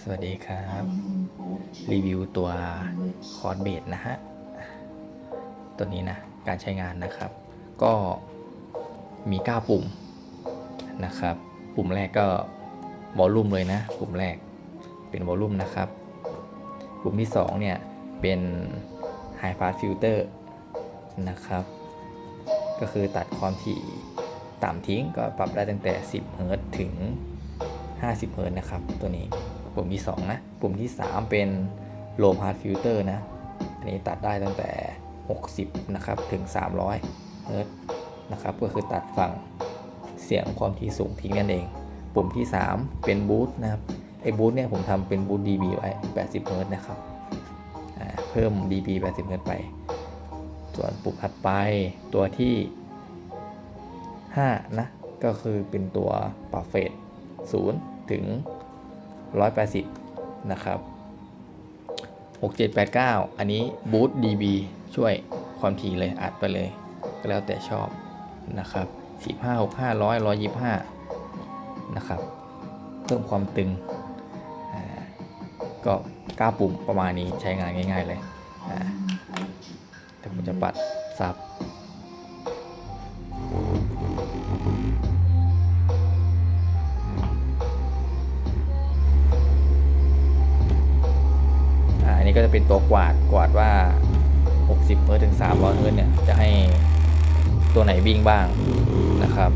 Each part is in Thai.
สวัสดีครับ รีวิวตัวคอร์ดเบดนะฮะ ตัวนี้นะ การใช้งานนะครับ ก็มี9ปุ่มนะครับ ปุ่มแรกก็วอลลุ่มเลยนะ ปุ่มแรกเป็นวอลลุ่มนะครับ ปุ่มที่ 2 เนี่ย เป็น High Pass Filter นะครับ ก็คือตัดความถี่ต่ำทิ้งก็ปรับได้ตั้งแต่ 10 เฮิรตซ์ถึง 50เฮิรตซ์นะครับ ตัวนี้ปุ่มที่ 2 นะ ปุ่มที่ 3 เป็น Low Pass Filter นะ อันนี้ตัดได้ตั้งแต่ 60 นะครับ ถึง 300เฮิร์ตนะครับ ก็คือตัดฝั่งเสียงความถี่สูงทิ้งนั่นเอง ปุ่มที่ 3 เป็นบูทนะครับ ไอ้บูทเนี่ยผมทำเป็นบูท dB ไว้ 80เฮิร์ตนะครับ เพิ่ม dB 80เฮิร์ตไป ส่วนปุ่มถัดไปตัวที่ 5 นะ ก็คือเป็นตัวปรับเฟส0 ถึง 180 นะครับ 6789 อันนี้บูต dB ช่วยความถี่เลยอัดไปเลย ก็แล้วแต่ชอบนะครับ45 65 100 125 นะครับ เพิ่มความตึงอ่าก็9ปุ่มประมาณนี้ใช้งานง่าย ๆ เลยแต่ผมจะปัดซับ นี้ก็จะเป็นตัวกวาดกวาดว่า 60เฮิร์ถึง300เฮิร์เนี่ยจะให้ตัวไหนวิ่งบ้างนะครับ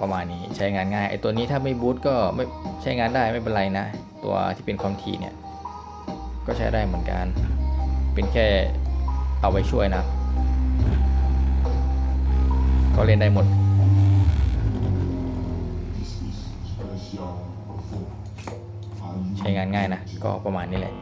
ประมาณนี้ใช้งานง่ายไอตัวนี้ถ้าไม่บูตก็ไม่ใช้งานได้ไม่เป็นไรนะ ตัวที่เป็นความถี่เนี่ย ก็ใช้ได้เหมือนกัน เป็นแค่เอาไว้ช่วยนะก็เล่นได้หมด ใช้งานง่ายนะ ก็ประมาณนี้แหละ